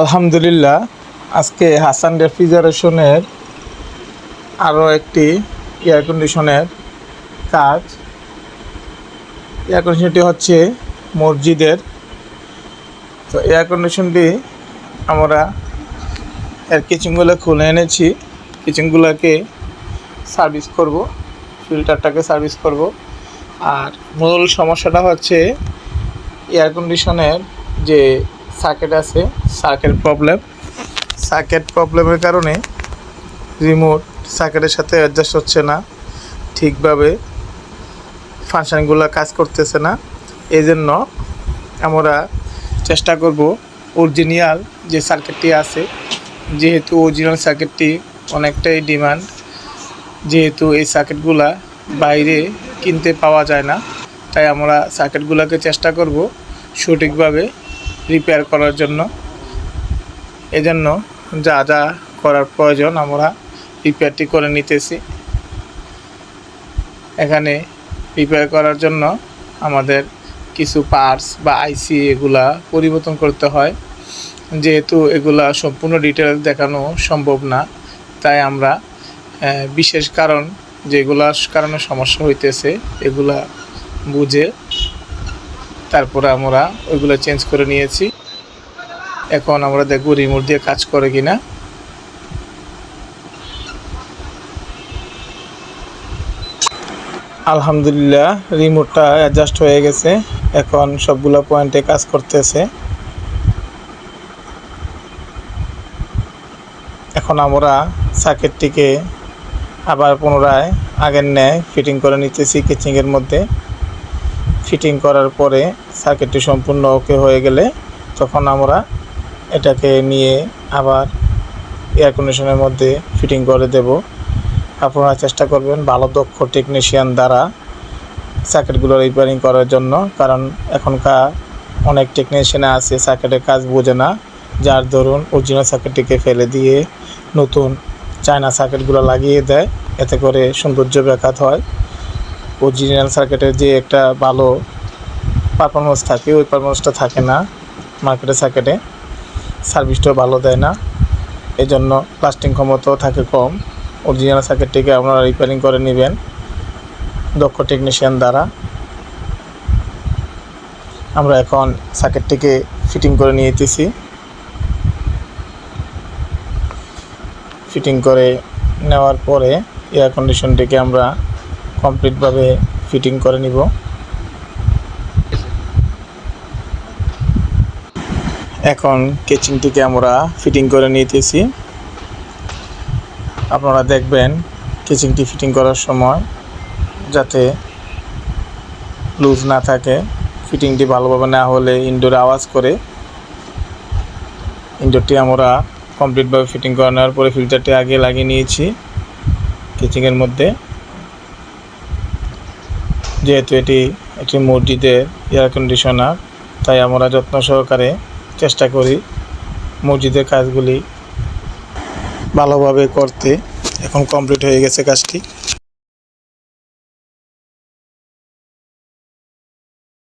আলহামদুলিল্লাহ, আজকে হাসান রেফ্রিজারেশনের আরও একটি এয়ার কন্ডিশনের কাজ। এয়ার কন্ডিশনটি হচ্ছে মসজিদের। তো এয়ার কন্ডিশনটি আমরা এর কিচেনগুলো খুলে এনেছি। কিচেনগুলোকে সার্ভিস করব ফিল্টারটাকে সার্ভিস করব। আর মূল সমস্যাটা হচ্ছে এয়ার কন্ডিশনের যে সার্কিট আছে। Circuit problem. সার্কেট প্রবলেমের কারণে রিমোট সার্কেটের সাথে অ্যাডজাস্ট হচ্ছে না ঠিকভাবে। ফাংশনগুলো কাজ করতেছে না। এই জন্য আমরা চেষ্টা করব অরিজিনাল যে সার্কিটটি আছে যেহেতু অরিজিনাল সার্কিটটি অনেকটাই ডিমান্ড যেহেতু এই সার্কিটগুলা বাইরে কিনতে পাওয়া যায় না তাই আমরা সার্কিটগুলোকে চেষ্টা করব সঠিকভাবে রিপেয়ার করার জন্য। এজন্য যা যা করার প্রয়োজন আমরা রিপেয়ারটি করে নিতেছি। এখানে রিপেয়ার করার জন্য আমাদের কিছু পার্টস বা আইসি এগুলা পরিবর্তন করতে হয়। যেহেতু এগুলা সম্পূর্ণ ডিটেলস দেখানো সম্ভব না, তাই আমরা বিশেষ কারণ যেগুলার কারণে সমস্যা হইতেছে, এগুলা বুঝে তারপরে আমরা ওইগুলো চেঞ্জ করে নিয়েছি। এখন আমরা দেখব রিমোট দিয়ে কাজ করে কিনা। আলহামদুলিল্লাহ রিমোটটা অ্যাডজাস্ট হয়ে গেছে। এখন সবগুলো পয়েন্টে কাজ করতেছে। এখন আমরা সার্কিটটিকে আবার পুনরায় আগের ন্যায় ফিটিং করে নিতেছি কিচিংয়ের মধ্যে। ফিটিং করার পরে সার্কিটটি সম্পূর্ণ ওকে হয়ে গেলে তখন আমরা এটাকে নিয়ে আবার এয়ার কন্ডিশনের মধ্যে ফিটিং করে দেব। আপনারা চেষ্টা করবেন ভালো, দক্ষ টেকনিশিয়ান দ্বারা সার্কিটগুলো রিপেয়ারিং করার জন্য, কারণ এখনকার অনেক টেকনিশিয়ান আছে সার্কিটের কাজ বোঝে না। যার দরুন অরিজিনাল সার্কিটটিকে ফেলে দিয়ে নতুন চায়না সার্কিটগুলো লাগিয়ে দেয়। এতে করে সৌন্দর্য ব্যাঘাত হয়। অরিজিনাল সার্কিটের যে একটা ভালো পারফরমেন্স থাকে, ওই পারফরমেন্সটা থাকে না মার্কেটের সার্কিটে সার্ভিসটাও ভালো দেয় না। এই জন্য লাস্টিং ক্ষমতাও থাকে কম। অরিজিনাল সার্কিটটিকে আপনারা রিপেয়ারিং করে নেবেন দক্ষ টেকনিশিয়ান দ্বারা। আমরা এখন সার্কিটটিকে ফিটিং করে নিয়েছি ফিটিং করে নেওয়ার পরে এয়ার কন্ডিশনটিকে আমরা কমপ্লিটভাবে ফিটিং করে নিব। এখন কেচিংটিকে আমরা ফিটিং করে নিতেছি। আপনারা দেখবেন কেচিংটি ফিটিং করার সময় যাতে লুজ না থাকে ফিটিংটি ভালোভাবে না হলে ইনডোরে আওয়াজ করে। ইনডোরটি আমরা কমপ্লিটভাবে ফিটিং করে নেওয়ার পরে ফিল্টারটি আগে লাগিয়ে নিয়েছি কিচিংয়ের মধ্যে। যেহেতু এটি একটি মসজিদের এয়ার কন্ডিশনার তাই আমরা যত্ন সহকারে চেষ্টা করি মসজিদের কাজগুলি ভালোভাবে করতে। এখন কমপ্লিট হয়ে গেছে কাজটি।